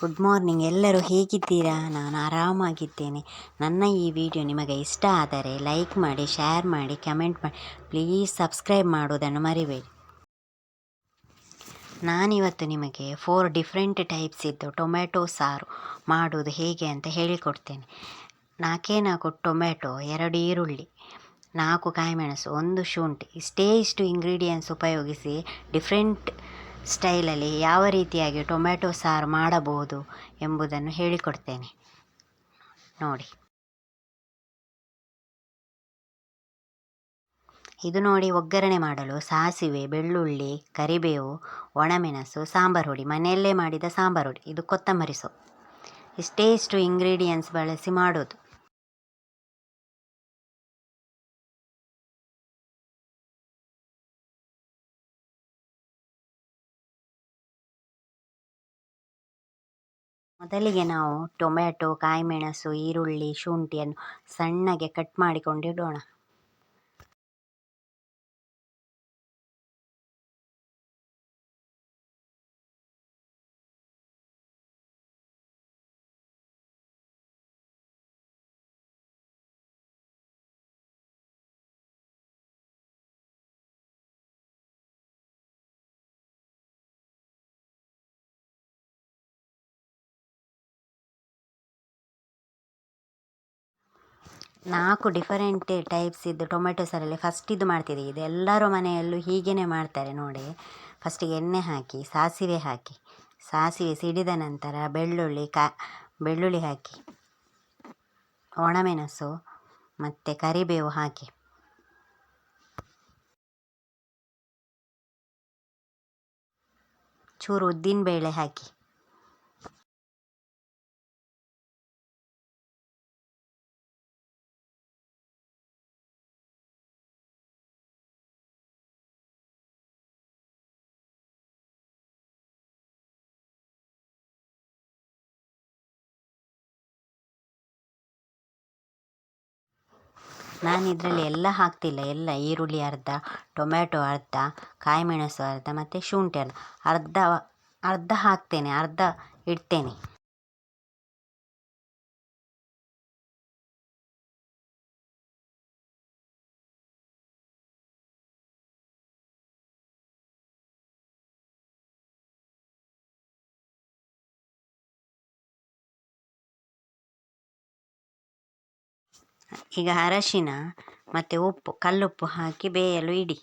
Good morning. ಎಲ್ಲರೂ ಹೇಗಿದ್ದೀರಾ? ನಾನು ಆರಾಮಾಗಿದ್ದೇನೆ. ನನ್ನ ಈ ವಿಡಿಯೋ ನಿಮಗೆ ಇಷ್ಟ ಆದರೆ ಲೈಕ್ ಮಾಡಿ, ಶೇರ್ ಮಾಡಿ, ಕಮೆಂಟ್ ಮಾಡಿ. ಪ್ಲೀಸ್ ಸಬ್ಸ್ಕ್ರೈಬ್ ಮಾಡೋದನ್ನು ಮರಿಬೇಡಿ. ನಾನಿವತ್ತು ನಿಮಗೆ ಫೋರ್ ಡಿಫ್ರೆಂಟ್ ಟೈಪ್ಸ್ ಇದ್ದು ಟೊಮೆಟೊ ಸಾರು ಮಾಡೋದು ಹೇಗೆ ಅಂತ ಹೇಳಿಕೊಡ್ತೇನೆ. ನಾಲ್ಕೇ ನಾಲ್ಕು ಟೊಮೆಟೊ ಎರಡು ಈರುಳ್ಳಿ, ನಾಲ್ಕು ಕಾಯಿಮೆಣಸು, ಒಂದು ಶುಂಠಿ. ಇಷ್ಟೇ ಇಷ್ಟು ಇಂಗ್ರೀಡಿಯೆಂಟ್ಸ್ ಉಪಯೋಗಿಸಿ ಡಿಫ್ರೆಂಟ್ ಸ್ಟೈಲಲ್ಲಿ ಯಾವ ರೀತಿಯಾಗಿ ಟೊಮ್ಯಾಟೊ ಸಾರು ಮಾಡಬಹುದು ಎಂಬುದನ್ನು ಹೇಳಿಕೊಡ್ತೇನೆ. ನೋಡಿ. ಇದು ನೋಡಿ ಒಗ್ಗರಣೆ ಮಾಡಲು ಸಾಸಿವೆ, ಬೆಳ್ಳುಳ್ಳಿ, ಕರಿಬೇವು, ಒಣಮೆಣಸು, ಸಾಂಬಾರು ಹುಡಿ, ಮನೆಯಲ್ಲೇ ಮಾಡಿದ ಸಾಂಬಾರು ಹುಡಿ, ಇದು ಕೊತ್ತಂಬರಿ ಸೊಪ್ಪು. ಇಷ್ಟೇ ಇಷ್ಟು ಇಂಗ್ರೀಡಿಯೆಂಟ್ಸ್ ಬಳಸಿ ಮಾಡೋದು. ಮೊದಲಿಗೆ ನಾವು ಟೊಮೆಟೊ ಕಾಯಿಮೆಣಸು ಈರುಳ್ಳಿ ಶುಂಠಿಯನ್ನು ಸಣ್ಣಗೆ ಕಟ್ ಮಾಡಿಕೊಂಡಿಡೋಣ ನಾಲ್ಕು ಡಿಫರೆಂಟ್ ಟೈಪ್ಸ್ ಇದ್ದು ಟೊಮೆಟೊ ಸಾರಲ್ಲಿ ಫಸ್ಟ್ ಇದು ಮಾಡ್ತಿದ್ದೆ ಇದು ಎಲ್ಲರೂ ಮನೆಯಲ್ಲೂ ಹೀಗೇ ಮಾಡ್ತಾರೆ ನೋಡಿ. ಫಸ್ಟಿಗೆ ಎಣ್ಣೆ ಹಾಕಿ, ಸಾಸಿವೆ ಹಾಕಿ, ಸಾಸಿವೆ ಸಿಡಿದ ನಂತರ ಬೆಳ್ಳುಳ್ಳಿ, ಕಾ, ಬೆಳ್ಳುಳ್ಳಿ ಹಾಕಿ, ಒಣಮೆಣಸು ಮತ್ತು ಕರಿಬೇವು ಹಾಕಿ. ಚೂರು ಉದ್ದಿನಬೇಳೆ ಹಾಕಿ. ನಾನು ಇದರಲ್ಲಿ ಎಲ್ಲ ಹಾಕ್ತಿಲ್ಲ. ಎಲ್ಲ ಈರುಳ್ಳಿ ಅರ್ಧ ಟೊಮೆಟೊ ಅರ್ಧ, ಕಾಯಿಮೆಣಸು ಅರ್ಧ, ಮತ್ತು ಶುಂಠಿ ಅರ್ಧ. ಅರ್ಧ ಅರ್ಧ ಹಾಕ್ತೇನೆ, ಅರ್ಧ ಇಡ್ತೇನೆ. ಈಗ ಅರಶಿನ ಮತ್ತು ಉಪ್ಪು ಕಲ್ಲುಪ್ಪು ಹಾಕಿ ಬೇಯಲು ಇಡಿ.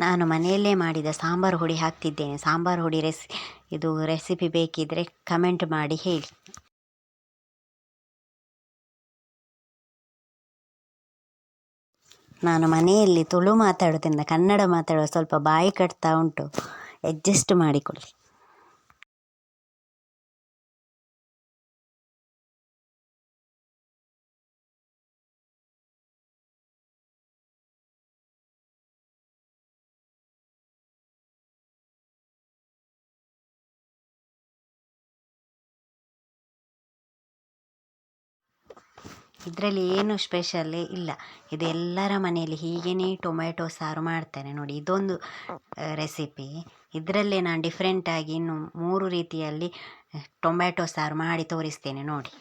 ನಾನು ಮನೆಯಲ್ಲೇ ಮಾಡಿದ ಸಾಂಬಾರು ಹುಡಿ ಹಾಕ್ತಿದ್ದೇನೆ. ಸಾಂಬಾರು ಹುಡಿ ರೆಸಿ, ಇದು ರೆಸಿಪಿ ಬೇಕಿದ್ದರೆ ಕಮೆಂಟ್ ಮಾಡಿ ಹೇಳಿ. ನಾನು ಮನೆಯಲ್ಲಿ ತುಳು ಮಾತಾಡೋದ್ರಿಂದ ಕನ್ನಡ ಮಾತಾಡುವ ಸ್ವಲ್ಪ ಬಾಯಿ ಕಟ್ತಾ ಉಂಟು. ಅಡ್ಜಸ್ಟ್ ಮಾಡಿಕೊಳ್ಳಿ. ಇದರಲ್ಲಿ ಏನು ಸ್ಪೆಷಲ್ ಇಲ್ಲ. ಇದು ಎಲ್ಲರ ಮನೆಯಲ್ಲಿ ಹೀಗೆಯೇ ಟೊಮೆಟೊ ಸಾರು ಮಾಡ್ತಾರೆ ನೋಡಿ. ಇದೊಂದು ರೆಸಿಪಿ ಇದರಲ್ಲೇ ನಾನು ಡಿಫ್ರೆಂಟಾಗಿ ಇನ್ನು ಮೂರು ರೀತಿಯಲ್ಲಿ ಟೊಮೆಟೊ ಸಾರು ಮಾಡಿ ತೋರಿಸ್ತೇನೆ ನೋಡಿ.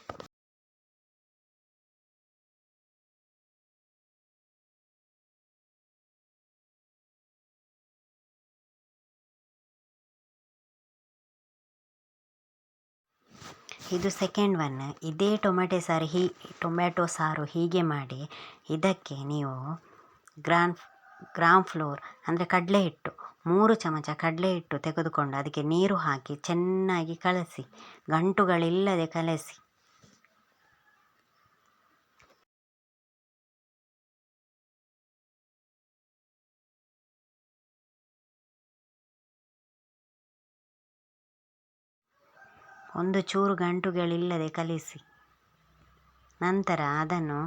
ಇದು ಸೆಕೆಂಡ್ ಒನ್ ಇದೇ ಟೊಮೆಟೊ ಸಾರು, ಹೀ, ಟೊಮೆಟೊ ಸಾರು ಹೀಗೆ ಮಾಡಿ ಇದಕ್ಕೆ ನೀವು ಗ್ರಾನ್ ಗ್ರಾಮ್ ಫ್ಲೋರ್ ಅಂದರೆ ಕಡಲೆ ಹಿಟ್ಟು, ಮೂರು ಚಮಚ ಕಡಲೆ ಹಿಟ್ಟು ತೆಗೆದುಕೊಂಡು ಅದಕ್ಕೆ ನೀರು ಹಾಕಿ ಚೆನ್ನಾಗಿ ಕಲಸಿ, ಗಂಟುಗಳಿಲ್ಲದೆ ಕಲಸಿ. ಒಂದು ಚೂರು ಗಂಟುಗಳಿಲ್ಲದೆ ಕಲಿಸಿ. ನಂತರ ಅದನ್ನು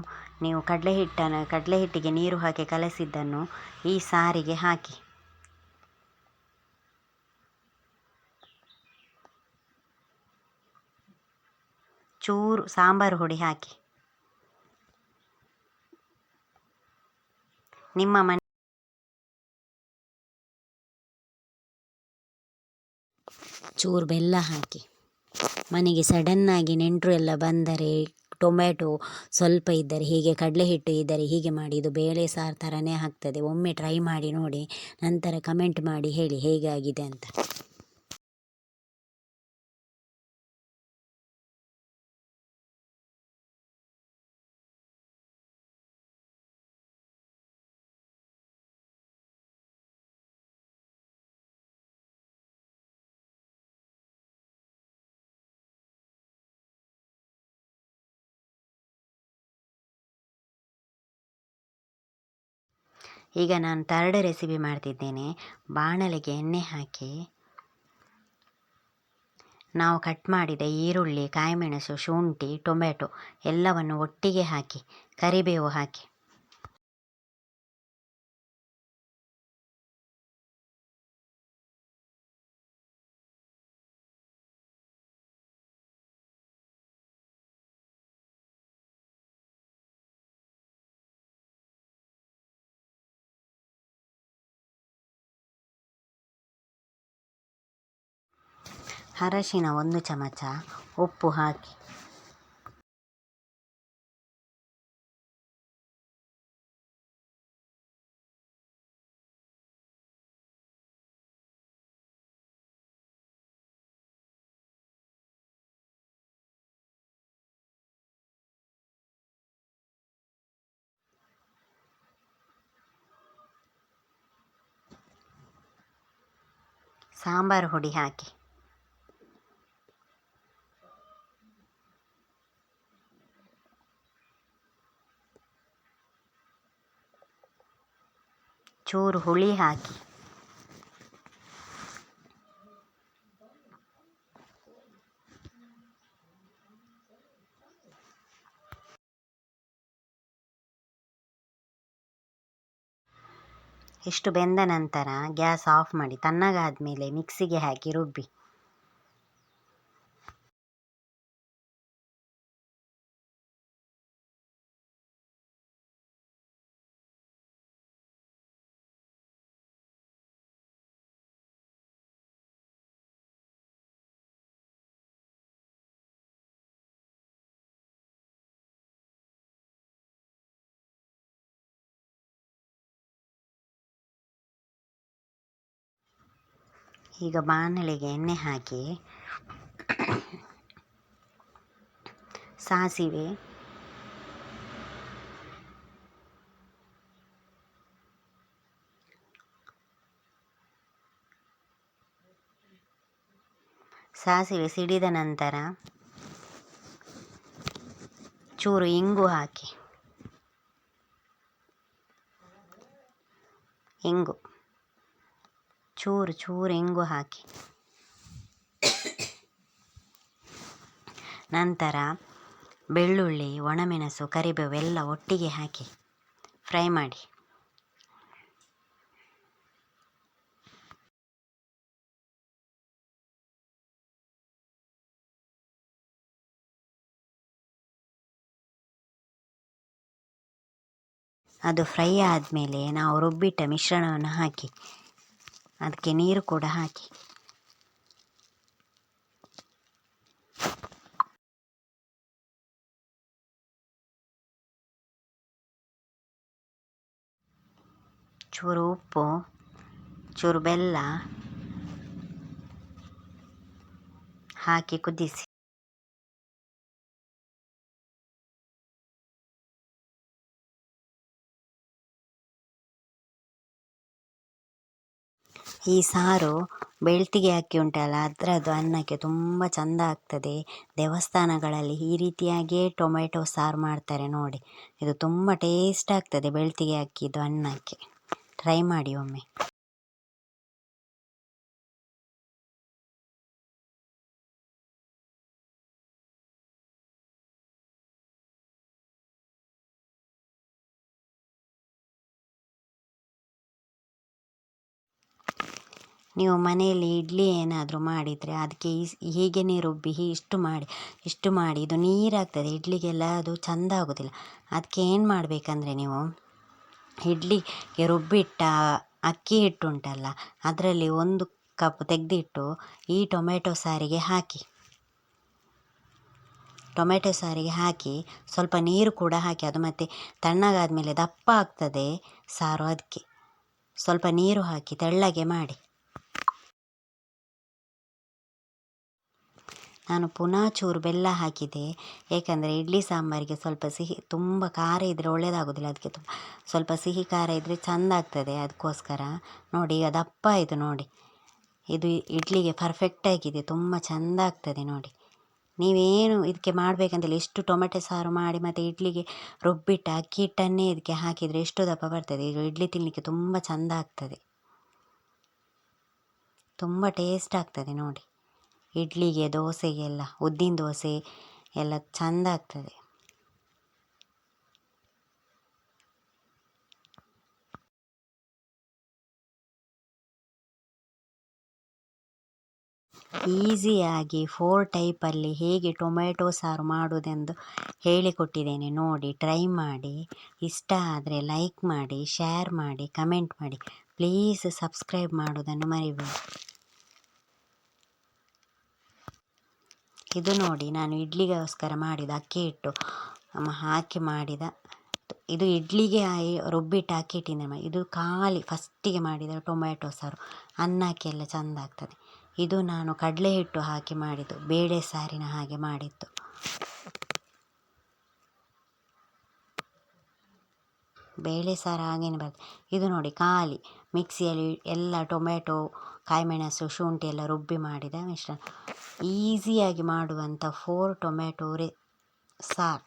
ನೀವು ಕಡಲೆ ಹಿಟ್ಟನ್ನು ಕಡಲೆ ಹಿಟ್ಟಿಗೆ ನೀರು ಹಾಕಿ ಕಲಸಿದ್ದನ್ನು ಈ ಸಾರಿಗೆ ಹಾಕಿ. ಚೂರು ಸಾಂಬಾರು ಹುಡಿ ಹಾಕಿ. ನಿಮ್ಮ ಮನೆ ಚೂರು ಬೆಲ್ಲ ಹಾಕಿ. ಮನೆಗೆ ಸಡನ್ನಾಗಿ ನೆಂಟರು ಎಲ್ಲ ಬಂದರೆ, ಟೊಮ್ಯಾಟೊ ಸ್ವಲ್ಪ ಇದ್ದರೆ, ಹೀಗೆ ಕಡಲೆ ಹಿಟ್ಟು ಇದ್ದರೆ ಹೀಗೆ ಮಾಡಿ, ಇದು ಬೇಳೆ ಸಾರು ಥರನೇ ಆಗ್ತದೆ. ಒಮ್ಮೆ ಟ್ರೈ ಮಾಡಿ ನೋಡಿ, ನಂತರ ಕಮೆಂಟ್ ಮಾಡಿ ಹೇಳಿ ಹೇಗೆ ಆಗಿದೆ ಅಂತ. ಈಗ ನಾನು ಥರ್ಡ್ ರೆಸಿಪಿ ಮಾಡ್ತಿದ್ದೇನೆ. ಬಾಣಲೆಗೆ ಎಣ್ಣೆ ಹಾಕಿ. ನಾವು ಕಟ್ ಮಾಡಿದ ಈರುಳ್ಳಿ, ಕಾಯಿಮೆಣಸು, ಶುಂಠಿ ಟೊಮೆಟೊ ಎಲ್ಲವನ್ನು ಒಟ್ಟಿಗೆ ಹಾಕಿ, ಕರಿಬೇವು ಹಾಕಿ. ಅರಶಿನ ಒಂದು ಚಮಚ ಉಪ್ಪು ಹಾಕಿ. ಸಾಂಬಾರು ಹುಡಿ ಹಾಕಿ. ಚೂರು ಹುಳಿ ಹಾಕಿ. ಇಷ್ಟು ಬೆಂದ ನಂತರ ಗ್ಯಾಸ್ ಆಫ್ ಮಾಡಿ ತಣ್ಣಗಾದ ಮೇಲೆ ಮಿಕ್ಸಿಗೆ ಹಾಕಿ ರುಬ್ಬಿ. ಈಗ ಬಾಣಲೆಗೆ ಎಣ್ಣೆ ಹಾಕಿ ಸಾಸಿವೆ ಸಾಸಿವೆ ಸಿಡಿದ ನಂತರ ಚೂರು ಇಂಗು ಹಾಕಿ. ಇಂಗು. ಚೂರು ಚೂರು ಇಂಗು ಹಾಕಿ. ನಂತರ ಬೆಳ್ಳುಳ್ಳಿ, ಒಣಮೆಣಸು, ಕರಿಬೇವು ಎಲ್ಲ ಒಟ್ಟಿಗೆ ಹಾಕಿ ಫ್ರೈ ಮಾಡಿ. ಅದು ಫ್ರೈ ಆದಮೇಲೆ ನಾವು ರುಬ್ಬಿಟ್ಟ ಮಿಶ್ರಣವನ್ನು ಹಾಕಿ ಅದಕ್ಕೆ ನೀರು ಕೂಡ ಹಾಕಿ. ಚೂರು ಉಪ್ಪು ಚೂರು ಬೆಲ್ಲ ಹಾಕಿ ಕುದಿಸಿ. ಈ ಸಾರು ಬೆಳ್ತಿಗೆ ಅಕ್ಕಿ ಉಂಟಲ್ಲ, ಅದರದ್ದು ಅನ್ನಕ್ಕೆ ತುಂಬ ಚಂದ ಆಗ್ತದೆ. ದೇವಸ್ಥಾನಗಳಲ್ಲಿ ಈ ರೀತಿಯಾಗಿಯೇ ಟೊಮೆಟೊ ಸಾರು ಮಾಡ್ತಾರೆ ನೋಡಿ. ಇದು ತುಂಬ ಟೇಸ್ಟ್ ಆಗ್ತದೆ ಬೆಳ್ತಿಗೆ ಅಕ್ಕಿದು ಅನ್ನಕ್ಕೆ. ಟ್ರೈ ಮಾಡಿ ಒಮ್ಮೆ. ನೀವು ಮನೆಯಲ್ಲಿ ಇಡ್ಲಿ ಏನಾದರೂ ಮಾಡಿದರೆ ಅದಕ್ಕೆ ಇಸ್ ಹೀಗೇ ರುಬ್ಬಿ ಇಷ್ಟು ಮಾಡಿ ಇಷ್ಟು ಮಾಡಿ, ಇದು ನೀರಾಗ್ತದೆ, ಇಡ್ಲಿಗೆಲ್ಲ ಅದು ಚೆಂದ ಆಗೋದಿಲ್ಲ. ಅದಕ್ಕೆ ಏನು ಮಾಡಬೇಕಂದ್ರೆ ನೀವು ಇಡ್ಲಿಗೆ ರುಬ್ಬಿಟ್ಟ ಅಕ್ಕಿ ಹಿಟ್ಟು ಉಂಟಲ್ಲ ಅದರಲ್ಲಿ ಒಂದು ಕಪ್ ತೆಗೆದಿಟ್ಟು ಈ ಟೊಮೆಟೊ ಸಾರಿಗೆ ಹಾಕಿ. ಟೊಮೆಟೊ ಸಾರಿಗೆ ಹಾಕಿ ಸ್ವಲ್ಪ ನೀರು ಕೂಡ ಹಾಕಿ, ಅದು ಮತ್ತೆ ತಣ್ಣಗಾದ ಮೇಲೆ ದಪ್ಪ ಆಗ್ತದೆ ಸಾರು ಅದಕ್ಕೆ ಸ್ವಲ್ಪ ನೀರು ಹಾಕಿ ತೆಳ್ಳಗೆ ಮಾಡಿ. ನಾನು ಪುನಃ ಚೂರು ಬೆಲ್ಲ ಹಾಕಿದೆ. ಏಕೆಂದರೆ ಇಡ್ಲಿ ಸಾಂಬಾರಿಗೆ ಸ್ವಲ್ಪ ಸಿಹಿ, ತುಂಬ ಖಾರ ಇದ್ದರೆ ಒಳ್ಳೆಯದಾಗೋದಿಲ್ಲ ಅದಕ್ಕೆ ತುಂಬ ಸ್ವಲ್ಪ ಸಿಹಿ ಖಾರ ಇದ್ದರೆ ಚೆಂದ ಆಗ್ತದೆ ಅದಕ್ಕೋಸ್ಕರ ನೋಡಿ ಈಗ ದಪ್ಪ ಆಯಿತು ನೋಡಿ. ಇದು ಇಡ್ಲಿಗೆ ಪರ್ಫೆಕ್ಟಾಗಿದೆ ತುಂಬ ಚೆಂದ ಆಗ್ತದೆ ನೋಡಿ. ನೀವೇನು ಇದಕ್ಕೆ ಮಾಡಬೇಕಂತಿಲ್ಲ. ಎಷ್ಟು ಟೊಮೆಟೊ ಸಾರು ಮಾಡಿ ಮತ್ತು ಇಡ್ಲಿಗೆ ರುಬ್ಬಿಟ್ಟು ಅಕ್ಕಿ ಹಿಟ್ಟನ್ನೇ ಇದಕ್ಕೆ ಹಾಕಿದರೆ ಎಷ್ಟು ದಪ್ಪ ಬರ್ತದೆ. ಇದು ಇಡ್ಲಿ ತಿನ್ನಲಿಕ್ಕೆ ತುಂಬ ಚೆಂದ ಆಗ್ತದೆ. ತುಂಬ ಟೇಸ್ಟ್ ಆಗ್ತದೆ ನೋಡಿ. ಇಡ್ಲಿಗೆ ದೋಸೆಗೆಲ್ಲ, ಉದ್ದಿನ ದೋಸೆ ಎಲ್ಲ ಚೆಂದ ಆಗ್ತದೆ. ಈಸಿಯಾಗಿ ಫೋರ್ ಟೈಪಲ್ಲಿ ಹೇಗೆ ಟೊಮೆಟೊ ಸಾರು ಮಾಡುವುದೆಂದು ಹೇಳಿಕೊಟ್ಟಿದ್ದೇನೆ. ನೋಡಿ, ಟ್ರೈ ಮಾಡಿ. ಇಷ್ಟ ಆದರೆ ಲೈಕ್ ಮಾಡಿ, ಶೇರ್ ಮಾಡಿ, ಕಮೆಂಟ್ ಮಾಡಿ. ಪ್ಲೀಸ್ ಸಬ್ಸ್ಕ್ರೈಬ್ ಮಾಡುವುದನ್ನು ಮರಿಬೇಡಿ. ಇದು ನೋಡಿ, ನಾನು ಇಡ್ಲಿಗೋಸ್ಕರ ಮಾಡಿದ ಅಕ್ಕಿ ಹಿಟ್ಟು. ಹಾಕಿ ಮಾಡಿದ. ಇದು ಇಡ್ಲಿಗೆ ರುಬ್ಬಿಟ್ಟು ಅಕ್ಕಿ ಹಿಟ್ಟಿನ ಇದು ಖಾಲಿ ಫಸ್ಟಿಗೆ ಮಾಡಿದ ಟೊಮ್ಯಾಟೊ ಸಾರು. ಅನ್ನಕ್ಕೆಲ್ಲ ಚೆಂದ ಆಗ್ತದೆ. ಇದು ನಾನು ಕಡಲೆ ಹಿಟ್ಟು ಹಾಕಿ ಮಾಡಿದ್ದು. ಬೇಳೆ ಸಾರಿನ ಹಾಗೆ ಮಾಡಿದ್ದು. ಬೇಳೆ ಸಾರು ಹಾಗೇನೆ ಬರ್ತದೆ. ಇದು ನೋಡಿ ಖಾಲಿ. ಮಿಕ್ಸಿಯಲ್ಲಿ ಎಲ್ಲ ಟೊಮೆಟೊ ಕಾಯಿಮೆಣಸು, ಶುಂಠಿ ಎಲ್ಲ ರುಬ್ಬಿ ಮಾಡಿದ ಮಿಶ್ರಣ. ಈಸಿಯಾಗಿ ಮಾಡುವಂಥ ಫೋರ್ ಟೊಮೆಟೊ ರೇ ಸಾರು.